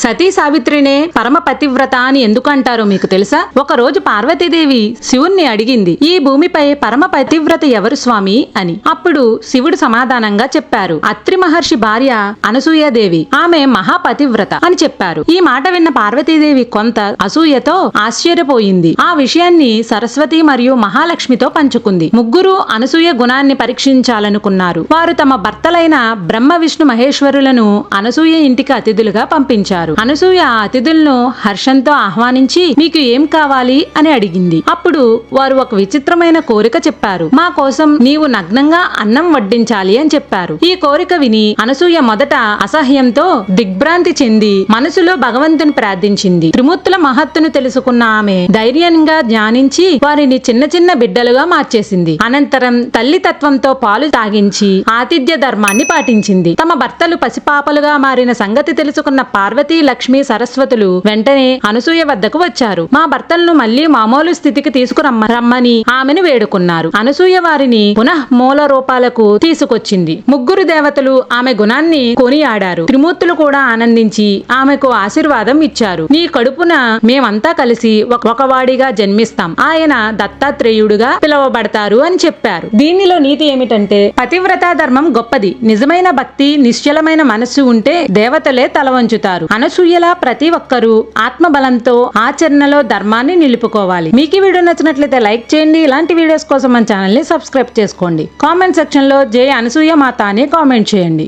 సతీ సావిత్రినే పరమ పతివ్రత అని ఎందుకు అంటారో మీకు తెలుసా? ఒక రోజు పార్వతీదేవి శివుణ్ణి అడిగింది ఈ భూమిపై పరమ పతివ్రత ఎవరు స్వామి? అని. అప్పుడు శివుడు సమాధానంగా చెప్పారు అత్రి మహర్షి భార్య అనసూయాదేవి ఆమె మహాపతివ్రత అని చెప్పారు. ఈ మాట విన్న పార్వతీదేవి కొంత అసూయతో ఆశ్చర్యపోయింది. ఆ విషయాన్ని సరస్వతి మరియు మహాలక్ష్మితో పంచుకుంది. ముగ్గురు అనసూయ గుణాన్ని పరీక్షించాలనుకున్నారు. వారు తమ భర్తలైన బ్రహ్మ విష్ణు మహేశ్వరులను అనసూయ ఇంటికి అతిథులుగా పంపించారు. అనసూయ ఆ అతిథులను హర్షంతో ఆహ్వానించి మీకు ఏం కావాలి? అని అడిగింది. అప్పుడు వారు ఒక విచిత్రమైన కోరిక చెప్పారు. మా కోసం నీవు నగ్నంగా అన్నం వడ్డించాలి అని చెప్పారు. ఈ కోరిక విని అనసూయ మొదట అసహ్యంతో దిగ్భ్రాంతి చెంది మనసులో భగవంతుని ప్రార్థించింది. త్రిమూర్తుల మహత్తును తెలుసుకున్న ఆమె ధైర్యంగా ధ్యానించి వారిని చిన్న చిన్న బిడ్డలుగా మార్చేసింది. అనంతరం తల్లి తత్వంతో పాలు తాగించి ఆతిథ్య ధర్మాన్ని పాటించింది. తమ భర్తలు పసిపాపలుగా మారిన సంగతి తెలుసుకున్న పార్వతీ లక్ష్మి సరస్వతులు వెంటనే అనసూయ వద్దకు వచ్చారు. మా భర్తలను మళ్ళీ మామూలు స్థితికి తీసుకురమ్మ రమ్మని ఆమెను వేడుకున్నారు. అనసూయ వారిని పునః మూల రూపాలకు తీసుకొచ్చింది. ముగ్గురు దేవతలు ఆమె గుణాన్ని కొనియాడారు. త్రిమూర్తులు కూడా ఆనందించి ఆమెకు ఆశీర్వాదం ఇచ్చారు. నీ కడుపున మేమంతా కలిసి ఒక- ఒకవాడిగా జన్మిస్తాం. ఆయన దత్తాత్రేయుడుగా పిలువబడతారు అని చెప్పారు. దీనిలో నీతి ఏమిటంటే పతివ్రత ధర్మం గొప్పది. నిజమైన భక్తి నిశ్చలమైన మనస్సు ఉంటే దేవతలే తల వంచుతారు అనసూయలా ప్రతి ఒక్కరూ ఆత్మబలంతో ఆచరణలో ధర్మాన్ని నిలుపుకోవాలి. మీకు ఈ వీడియో నచ్చినట్లయితే లైక్ చేయండి. ఇలాంటి వీడియోస్ కోసం మన ఛానల్ని సబ్స్క్రైబ్ చేసుకోండి. కామెంట్ సెక్షన్లో జై అనసూయ మాత అని కామెంట్ చేయండి.